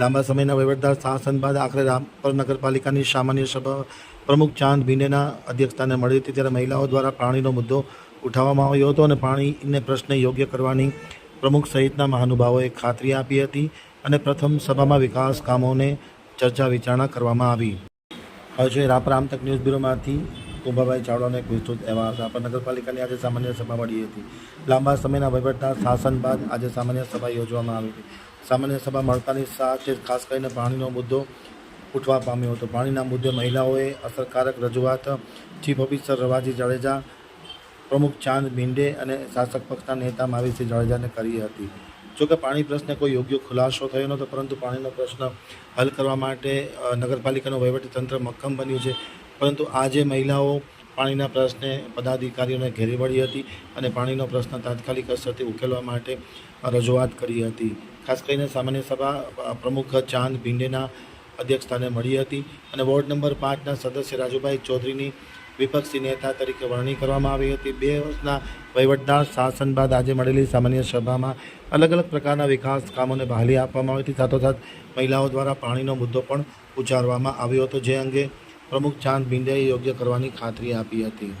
લાંબા સમયના વહીવટદાર શાસન બાદ આખરે રામપર નગરપાલિકાની સામાન્ય સભા પ્રમુખ ચાંદ ભીંડેના અધ્યક્ષસ્થાને મળી હતી. ત્યારે મહિલાઓ દ્વારા પાણીનો મુદ્દો ઉઠાવવામાં આવ્યો હતો અને પાણીને પ્રશ્ન યોગ્ય કરવાની પ્રમુખ સહિતના મહાનુભાવોએ ખાતરી આપી હતી અને પ્રથમ સભામાં વિકાસ કામોને ચર્ચા વિચારણા કરવામાં આવી. હવે જોઈએ રાપરામ આમતક ન્યૂઝ બ્યુરોમાંથી કુંભાભાઈ ચાવડાનો એક વિસ્તૃત અહેવાલ રાપર નગરપાલિકાની આજે સામાન્ય સભા મળી હતી. લાંબા સમયના વહીવટના શાસન બાદ આજે સામાન્ય સભા યોજવામાં આવી હતી. સામાન્ય સભા મળતાની સાથે ખાસ કરીને પાણીનો મુદ્દો ઉઠવા પામ્યો હતો. પાણીના મુદ્દે મહિલાઓએ અસરકારક રજૂઆત ચીફ ઓફિસર રવાજી જાડેજા, પ્રમુખ ચાંદ મીંડે અને શાસક પક્ષના નેતા માવીસિંહ જાડેજાને કરી હતી. જોકે પાણી પ્રશ્ને કોઈ યોગ્ય ખુલાસો થયો નહોતો, પરંતુ પાણીનો પ્રશ્ન હલ કરવા માટે નગરપાલિકાનું નગરપાલિકાનું વહીવટીતંત્ર મક્કમ બન્યું છે. પરંતુ આજે મહિલાઓ પાણીના પ્રશ્ને પદાધિકારીઓને ઘેરી વળી હતી અને પાણીનો પ્રશ્ન તાત્કાલિક અસરથી ઉકેલવા માટે રજૂઆત કરી હતી. ખાસ કરીને સામાન્ય સભા પ્રમુખ ચાંદ ભીંડેના અધ્યક્ષસ્થાને મળી હતી અને વોર્ડ નંબર પાંચના સદસ્ય રાજુભાઈ ચૌધરીની વિપક્ષી નેતા તરીકે વરણી કરવામાં આવી હતી. બે વર્ષના વહીવટદાર શાસન બાદ આજે મળેલી સામાન્ય સભામાં અલગ અલગ પ્રકારના વિકાસ કામોને બહાલી આપવામાં આવી હતી. સાથોસાથ મહિલાઓ દ્વારા પાણીનો મુદ્દો પણ ઉચ્ચારવામાં આવ્યો હતો, જે અંગે પ્રમુખ ચાંદ બિંડેએ યોગ્ય કરવાની ખાતરી આપી હતી.